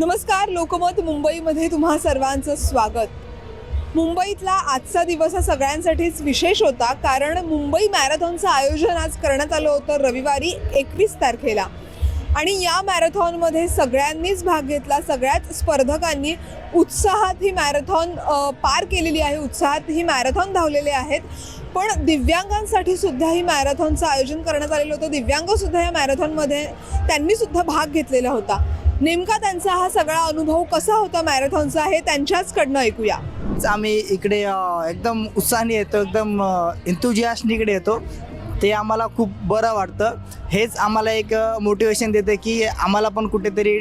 नमस्कार लोकमत मुंबईमध्ये तुम्हा सर्वांचं स्वागत. मुंबईतला आजचा दिवस हा सगळ्यांसाठीच विशेष होता कारण मुंबई मॅरेथॉनचं आयोजन आज करण्यात आलं होतं रविवारी एकवीस तारखेला. आणि या मॅरेथॉनमध्ये सगळ्यांनीच भाग घेतला सगळ्याच स्पर्धकांनी उत्साहात ही मॅरेथॉन पार केलेली आहे उत्साहात ही मॅरेथॉन धावलेले आहेत. पण दिव्यांगांसाठी सुद्धा ही मॅरेथॉनचं आयोजन करण्यात आलेलं होतं दिव्यांगसुद्धा या मॅरेथॉनमध्ये त्यांनीसुद्धा भाग घेतलेला होता. नेमका त्यांचा हा सगळा अनुभव कसा होता मॅरेथॉनचा हे त्यांच्याचकडनं ऐकूया. आम्ही इकडे एकदम उत्साहाने येतो एकदम इन्थुजियास्टनी इकडे येतो. ते आम्हाला खूप बरं वाटतं. हेच आम्हाला एक मोटिवेशन देतं की आम्हाला पण कुठेतरी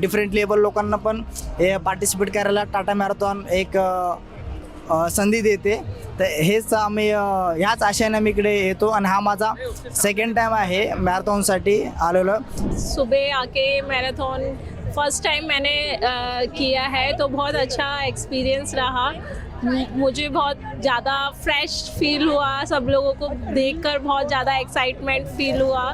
डिफरंट लेवल लोकांना पण हे पार्टिसिपेट करायला टाटा मॅरेथॉन एक संधी देते. तर हेच आम्ही ह्याच आशयाने मी इकडे येतो आणि हा माझा सेकंड टाईम आहे मॅरेथॉनसाठी आलेलो. सुबह आके मैराथन फर्स्ट टाइम मैंने किया है तो बहुत अच्छा एक्सपीरियंस रहा। मुझे बहुत ज़्यादा फ्रेश फील हुआ सब लोगों को देखकर बहुत ज़्यादा एक्साइटमेंट फील हुआ।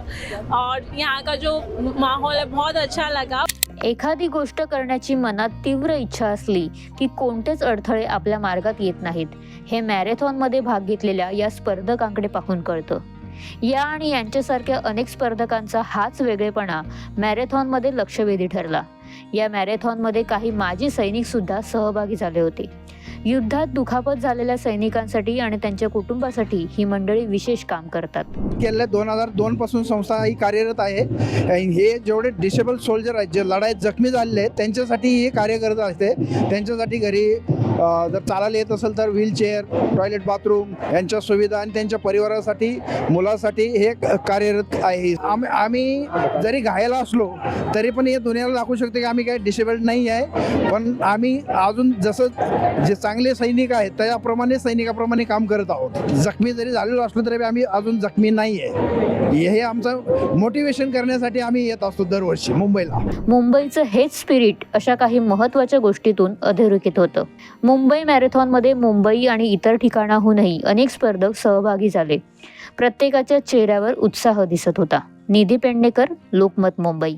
और यहाँ का जो माहौल है बहुत अच्छा लगा। एखादी गोष्ट करण्याची मनात तीव्र इच्छा असली की कोणतेच अडथळे आपल्या मार्गात येत नाहीत. हे मॅरेथॉनमध्ये भाग घेतलेल्या या स्पर्धकांकडे पाहून कळतं. या आणि यांच्यासारख्या अनेक स्पर्धकांचा हाच वेगळेपणा मॅरेथॉनमध्ये लक्षवेधी ठरला. या मॅरेथॉनमध्ये काही माजी सैनिक सुद्धा सहभागी झाले होते. युद्धात दुखापत झालेल्या सैनिकांसाठी आणि त्यांच्या कुटुंबासाठी ही मंडळी विशेष काम करतात. गेल्या दोन हजार दोन पासून संस्था ही कार्यरत आहे. हे जेवढे डिसेबल सोल्जर आहेत जे लढाईत जखमी झालेले आहेत त्यांच्यासाठी हे कार्य करत असते. त्यांच्यासाठी घरी जर चालायला येत असेल तर व्हीलचेअर टॉयलेट बाथरूम यांच्या सुविधा आणि त्यांच्या परिवारासाठी मुलासाठी हे कार्यरत आहे. आम्ही आम्ही जरी घायला असलो तरी पण हे दुनियाला दाखवू शकतो की आम्ही काही डिसेबल्ड नाही आहे. पण आम्ही अजून जसं जे चांगले सैनिक आहेत त्याप्रमाणे सैनिकाप्रमाणे काम करत आहोत. जखमी जरी झालेलो असलो तरी आम्ही अजून जखमी नाही आहे हे आमचं मोटिवेशन करण्यासाठी आम्ही येत असतो दरवर्षी मुंबईला. मुंबईचं हेच स्पिरिट अशा काही महत्त्वाच्या गोष्टीतून अधोरेखित होतं. मुंबई मॅरेथॉनमध्ये मुंबई आणि इतर ठिकाणाहूनही अनेक स्पर्धक सहभागी झाले. प्रत्येकाच्या चेहऱ्यावर उत्साह दिसत होता. निधी पेडणेकर लोकमत मुंबई.